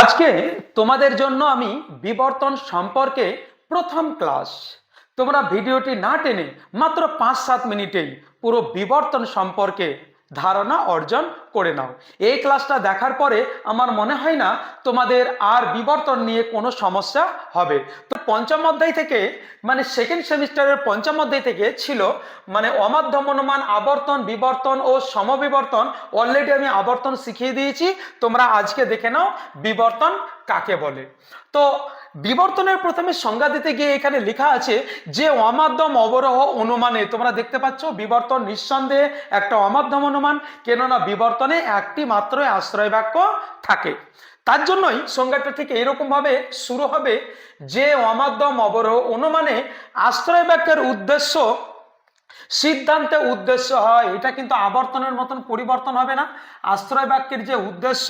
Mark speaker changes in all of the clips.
Speaker 1: আজকে তোমাদের জন্য আমি বিবর্তন সম্পর্কে প্রথম ক্লাস। তোমরা ভিডিওটি না টেনে মাত্র পাঁচ সাত মিনিটেই পুরো বিবর্তন সম্পর্কে ধারণা অর্জন করে নাও। এই ক্লাসটা দেখার পরে আমার মনে হয় না তোমাদের আর বিবর্তন নিয়ে কোনো সমস্যা হবে। তো পঞ্চম অধ্যায় থেকে মানে সেকেন্ড সেমিস্টারের পঞ্চম অধ্যায় থেকে ছিল মানে অমাধ্যম অনুমান আবর্তন, বিবর্তন ও সমবিবর্তন অলরেডি আমি আবর্তন শিখিয়ে দিয়েছি, তোমরা আজকে দেখে নাও বিবর্তন কাকে বলে। তো বিবর্তনের প্রথমে সংজ্ঞা দিতে গিয়ে এখানে লেখা আছে যে অমাধ্যম অবরোহ অনুমানে, তোমরা দেখতে পাচ্ছ বিবর্তন নিঃসন্দেহে একটা অমাধ্যম অনুমান কেননা বিবর্তনে একটি মাত্র আশ্রয় বাক্য থাকে। তার জন্যই সংজ্ঞাটা ঠিক এরকম ভাবে শুরু হবে যে অমাধ্যম অবরোহ অনুমানে আশ্রয় বাক্যের উদ্দেশ্য সিদ্ধান্তে উদ্দেশ্য হয়। এটা কিন্তু আবর্তনের মতন পরিবর্তন হবে না। আশ্রয় বাক্যের যে উদ্দেশ্য,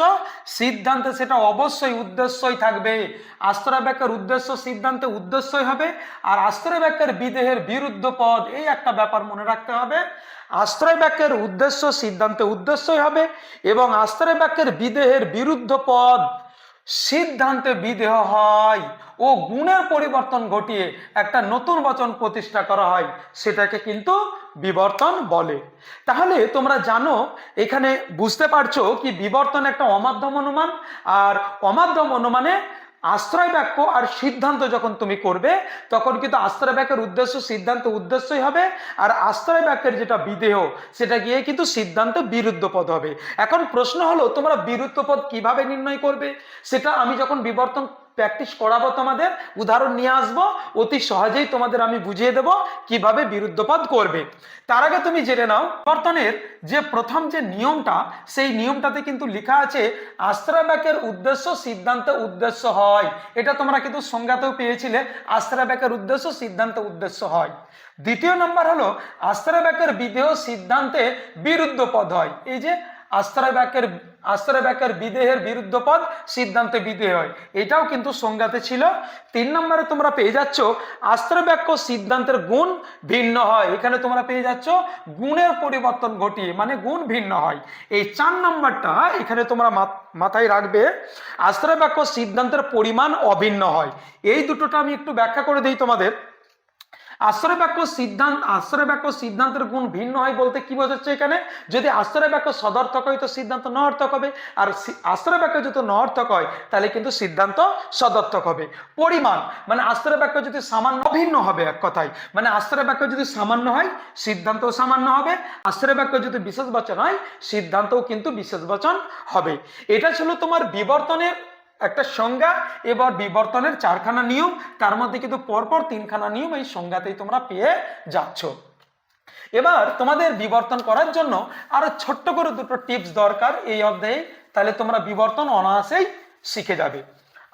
Speaker 1: সিদ্ধান্তে সেটা অবশ্যই উদ্দেশ্যই থাকবে। আশ্রয় বাক্যের উদ্দেশ্য, সিদ্ধান্তে উদ্দেশ্যই হবে। আর আশ্রয় বাক্যের বিদেহের বিরুদ্ধ পদ, এই একটা ব্যাপার মনে রাখতে হবে। আশ্রয় বাক্যের উদ্দেশ্য, সিদ্ধান্তে উদ্দেশ্যই হবে এবং আশ্রয় বাক্যের বিদেহের বিরুদ্ধ পদ সিদ্ধান্তে বিদেহ হয় ও গুণের পরিবর্তন ঘটিয়ে একটা নতুন বচন প্রতিষ্ঠা করা হয়, সেটাকে কিন্তু বিবর্তন বলে। তাহলে তোমরা জানো, এখানে বুঝতে পারছ কি বিবর্তন একটা অমাধ্যম অনুমান? আর অমাধ্যম অনুমানে আশ্রয় বাক্য আর সিদ্ধান্ত যখন তুমি করবে, তখন কিন্তু আশ্রয় বাক্যের উদ্দেশ্য সিদ্ধান্ত উদ্দেশ্যই হবে, আর আশ্রয় বাক্যের যেটা বিদেহ সেটা গিয়ে কিন্তু সিদ্ধান্ত বিরুদ্ধ পদ হবে। এখন প্রশ্ন হলো, তোমরা বিরুদ্ধ পদ কীভাবে নির্ণয় করবে? সেটা আমি যখন বিবর্তন প্র্যাকটিস করাবো তোমাদের, উদাহরণ নিয়ে আসব, অতি সহজেই তোমাদের আমি বুঝিয়ে দেব কীভাবে বিরুদ্ধপদ করবে। তার আগে তুমি জেনে নাও বর্তনের যে প্রথম যে নিয়মটা, সেই নিয়মটাতে কিন্তু লেখা আছে আশ্রয় বাক্যের উদ্দেশ্য সিদ্ধান্ত উদ্দেশ্য হয়। এটা তোমরা কিন্তু সংজ্ঞাতেও পেয়েছিলে আশ্রয় বাক্যের উদ্দেশ্য সিদ্ধান্ত উদ্দেশ্য হয়। দ্বিতীয় নম্বর হলো আশ্রয় বাক্যের বিধেয় সিদ্ধান্তে বিরুদ্ধ পদ হয়। এই যে আশ্রয় বাক্যের আশ্রয় বাক্যের বিদেহের বিরুদ্ধ পদ সিদ্ধান্তে বিদেহ হয়। এটাও কিন্তু সংজ্ঞাতে ছিল। তিন নম্বরে তোমরা পেয়ে যাচ্ছ আশ্রয় বাক্য সিদ্ধান্তের গুণ ভিন্ন হয়। এখানে তোমরা পেয়ে যাচ্ছ, গুণের পরিবর্তন ঘটিয়ে মানে গুণ ভিন্ন হয়। এই চার নম্বরটা এখানে তোমরা মাথ- মাথায় রাখবে আশ্রয় বাক্য সিদ্ধান্তের পরিমাণ অভিন্ন হয়। এই দুটোটা আমি একটু ব্যাখ্যা করে দিই তোমাদের। আশ্রয় বাক্য সিদ্ধান্ত আশ্রয় বাক্য সিদ্ধান্তের গুণ ভিন্ন হয় বলতে কি বোঝাচ্ছে এখানে? যদি আশ্রয় বাক্য সদর্থক হয় তো সিদ্ধান্ত নর্থক হবে। আর আশ্রয় বাক্য যদি নর্থক হয়, তাহলে কিন্তু সিদ্ধান্ত সদর্থক হবে। পরিমাণ মানে আশ্রয় বাক্য যদি সামান্য ভিন্ন হবে এক কথায় মানে আশ্রয় বাক্য যদি সামান্য হয়, সিদ্ধান্তও সামান্য হবে। আশ্রয় বাক্য যদি বিশেষ বচন হয়, সিদ্ধান্তও কিন্তু বিশেষ বচন হবে। এটা ছিল তোমার বিবর্তনের একটা সংজ্ঞা, এবার বিবর্তনের চারখানা নিয়ম, তার মধ্যে কিন্তু পরপর তিনখানা নিয়ম এই সংজ্ঞাতেই তোমরা পেয়ে যাচ্ছ। এবার তোমাদের বিবর্তন করার জন্য আরও ছোট্ট করে দুটো টিপস দরকার এই অধ্যায়ে, তাহলে তোমরা বিবর্তন অনায়াসেই শিখে যাবে।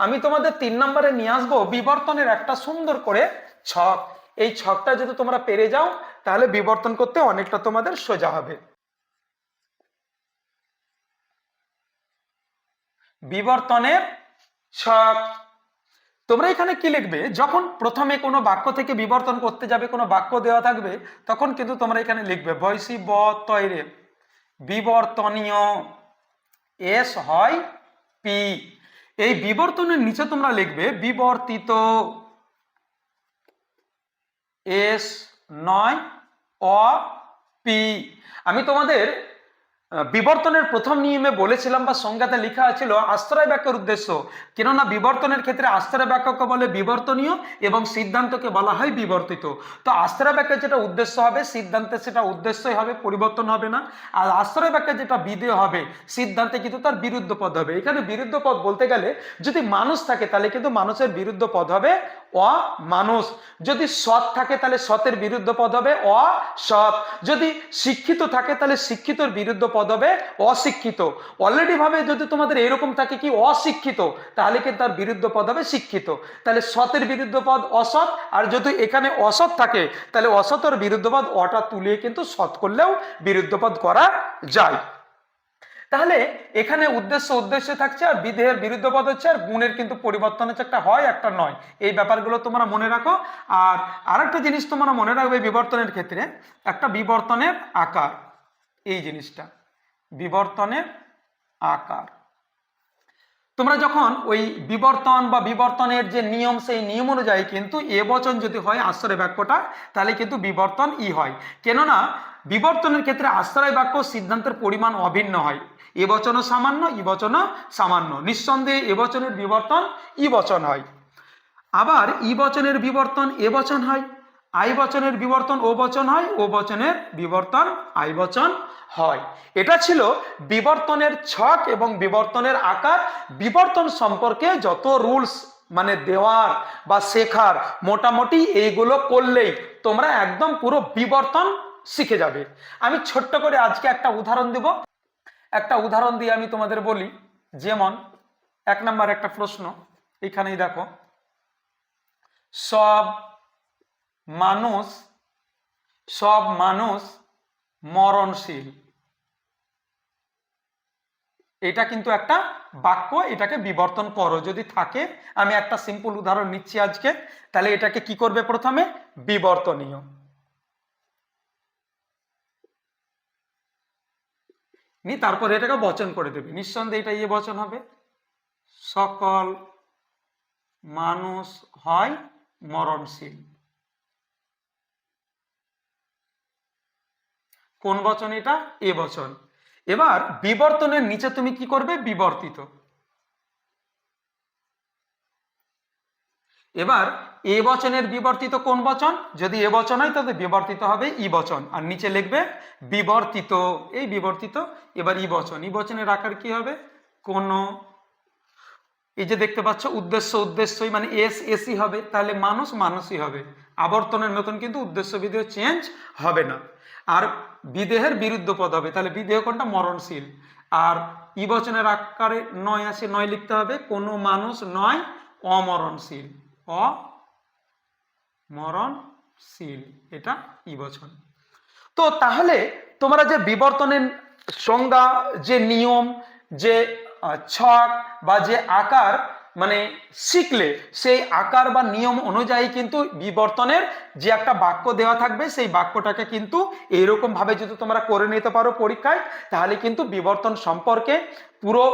Speaker 1: আমি তোমাদের তিন নম্বরে নিয়ে আসব বিবর্তনের একটা সুন্দর করে ছক। এই ছকটা যদি তোমরা পেরে যাও, তাহলে বিবর্তন করতে অনেকটা তোমাদের সোজা হবে। বিবর্তনের ছক তোমরা এখানে কি লিখবে? যখন প্রথমে কোনো বাক্য থেকে বিবর্তন করতে যাবে, কোনো বাক্য দেওয়া থাকবে, তখন কিন্তু তোমরা এখানে লিখবে বয়সী ব তৈরে বিবর্তনীয়। এস হয় পি। এই বিবর্তনের নিচে তোমরা লিখবে, বিবর্তিত। এস নয়, অ, পি। আমি তোমাদের বিবর্তনের প্রথম নিয়মে বলেছিলাম বা সংজ্ঞাতে লেখা ছিল আশ্রয় বাক্যের উদ্দেশ্য। কেননা বিবর্তনের ক্ষেত্রে আশ্রয় বাক্যকে বলে বিবর্তনীয় এবং সিদ্ধান্তকে বলা হয় বিবর্তিত। তো আশ্রয় বাক্যের যেটা উদ্দেশ্য হবে, সিদ্ধান্তে সেটা উদ্দেশ্যই হবে, পরিবর্তন হবে না। আর আশ্রয় বাক্যের যেটা বিধেয় হবে, সিদ্ধান্তে কিন্তু তার বিরুদ্ধ পদ হবে। এখানে বিরুদ্ধ পদ বলতে গেলে যদি মানুষ থাকে, তাহলে কিন্তু মানুষের বিরুদ্ধ পদ হবে অমানুষ। যদি সৎ থাকে তাহলে সতের বিরুদ্ধ পদ হবে অসৎ। যদি শিক্ষিত থাকে তাহলে শিক্ষিতর বিরুদ্ধ পদ হবে অশিক্ষিত। অলরেডি ভাবে যদি তোমাদের এরকম থাকে কি অশিক্ষিত, তাহলে কিন্তু তার বিরুদ্ধ পদ হবে শিক্ষিত। তাহলে সতের বিরুদ্ধ পদ অসৎ, আর যদি এখানে অসৎ থাকে, তাহলে অসতের বিরুদ্ধ পদ অটা তুলিয়ে কিন্তু সৎ করলেও বিরুদ্ধ পদ করা যায়। তাহলে এখানে উদ্দেশ্য উদ্দেশ্য থাকছে আর বিধেয়ের বিরুদ্ধ পদ হচ্ছে আর গুণের কিন্তু পরিবর্তন হচ্ছে একটা হয় একটা নয়। এই ব্যাপারগুলো তোমরা মনে রাখো। আর আরেকটা জিনিস তোমরা মনে রাখবে বিবর্তনের ক্ষেত্রে, একটা বিবর্তনের আকার। এই জিনিসটা, বিবর্তনের আকার। তোমরা যখন ওই বিবর্তন বা বিবর্তনের যে নিয়ম, সেই নিয়ম অনুযায়ী কিন্তু এ বচন যদি হয় আশ্রয় বাক্যটা, তাহলে কিন্তু বিবর্তন ই হয়। কেননা বিবর্তনের ক্ষেত্রে আশ্রয় বাক্য সিদ্ধান্তের পরিমাণ অভিন্ন হয়। এ বচনও সামান্য ই বচনও সামান্য। নিঃসন্দেহে এ বচনের বিবর্তন ই বচন হয়। আবার ই বচনের বিবর্তন এ বচন হয়। আই বচনের বিবর্তন ও বচন হয় ও বচনের বিবর্তন আই বচন হয়। এটা ছিল বিবর্তনের ছক এবং বিবর্তনের আকার। বিবর্তন সম্পর্কে যত রুলস মানে দেওয়ার বা শেখার, মোটামুটি এইগুলো করলেই তোমরা একদম পুরো বিবর্তন শিখে যাবে। আমি ছোট্ট করে আজকে একটা উদাহরণ দেব। একটা উদাহরণ দিয়ে আমি তোমাদের বলি। যেমন, এক নম্বর একটা প্রশ্ন, এখানেই দেখো। সব মানুষ সব মানুষ মরণশীল। এটা কিন্তু একটা বাক্য, এটাকে বিবর্তন করো। যদি থাকে, আমি একটা সিম্পল উদাহরণ নিচ্ছি আজকে, তাহলে এটাকে কি করবে প্রথমে? বিবর্তনীয়। নি তারপরে এটাকে বচন করে দেবে। নিঃসন্দেহে এটা ইয়ে বচন হবে। সকল মানুষ হয় মরণশীল। কোন বচন এটা? এ বচন। এবার বিবর্তনের নিচে তুমি কি করবে? বিবর্তিত। এবার এ বচনের বিবর্তিত কোন বচন? যদি এ বচন হয়, তাহলে বিবর্তিত হবে ই বচন। আর নিচে লিখবে বিবর্তিত। এই বিবর্তিত, এবার ই বচন। ই বচনের আকার কি হবে? কোন এই যে দেখতে পাচ্ছ, উদ্দেশ্য, উদ্দেশ্যই মানে এস, এসই হবে। তাহলে মানুষ মানুষই হবে। আবর্তনের মতন কিন্তু উদ্দেশ্য বিদেহ চেঞ্জ হবে না। আর বিদেহের বিরুদ্ধ পদ হবে। তাহলে বিদেহ কোনটা? মরণশীল। আর ই বচনের আকারে নয় আসে, নয় লিখতে হবে। কোনো মানুষ নয়, অমরণশীল। অমরণশীল এটা বছর তো তাহলে তোমরা যে বিবর্তনের সংজ্ঞা, যে নিয়ম, যে ছক বা যে আকার মানে শিখলে সেই আকার বা নিয়ম অনুযায়ী কিন্তু বিবর্তনের যে একটা বাক্য দেওয়া থাকবে, সেই বাক্যটাকে কিন্তু এইরকম ভাবে যদি তোমরা করে নিতে পারো পরীক্ষায়, তাহলে কিন্তু বিবর্তন সম্পর্কে পুরো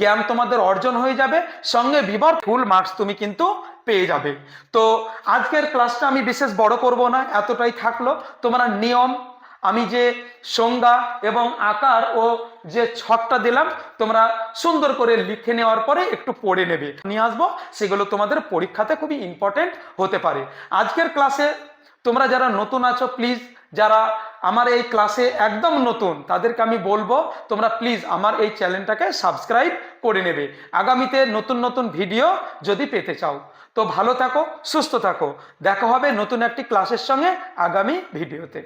Speaker 1: জ্ঞান তোমাদের অর্জন হয়ে যাবে, সঙ্গে বিবর ফুল মার্কস তুমি কিন্তু পেয়ে যাবে। তো আজকের ক্লাসটা আমি বিশেষ বড় করব না, এতটাই থাকল। তোমরা নিয়ম আমি যে সংজ্ঞা এবং আকার ও যে ছকটা দিলাম, তোমরা সুন্দর করে লিখে নেওয়ার পরে একটু পড়ে নেবে। নিয়ে আসব, সেগুলো তোমাদের পরীক্ষাতে খুবই ইম্পর্টেন্ট হতে পারে। আজকের ক্লাসে তোমরা যারা নতুন আছো প্লিজ যারা আমার এই ক্লাসে একদম নতুন, তাদেরকে আমি বলব, তোমরা প্লিজ আমার এই চ্যানেলটাকে সাবস্ক্রাইব করে নেবে। আগামীতে নতুন নতুন ভিডিও যদি পেতে চাও। তো ভালো থাকো, সুস্থ থাকো। দেখা হবে নতুন একটি ক্লাসের সঙ্গে আগামী ভিডিওতে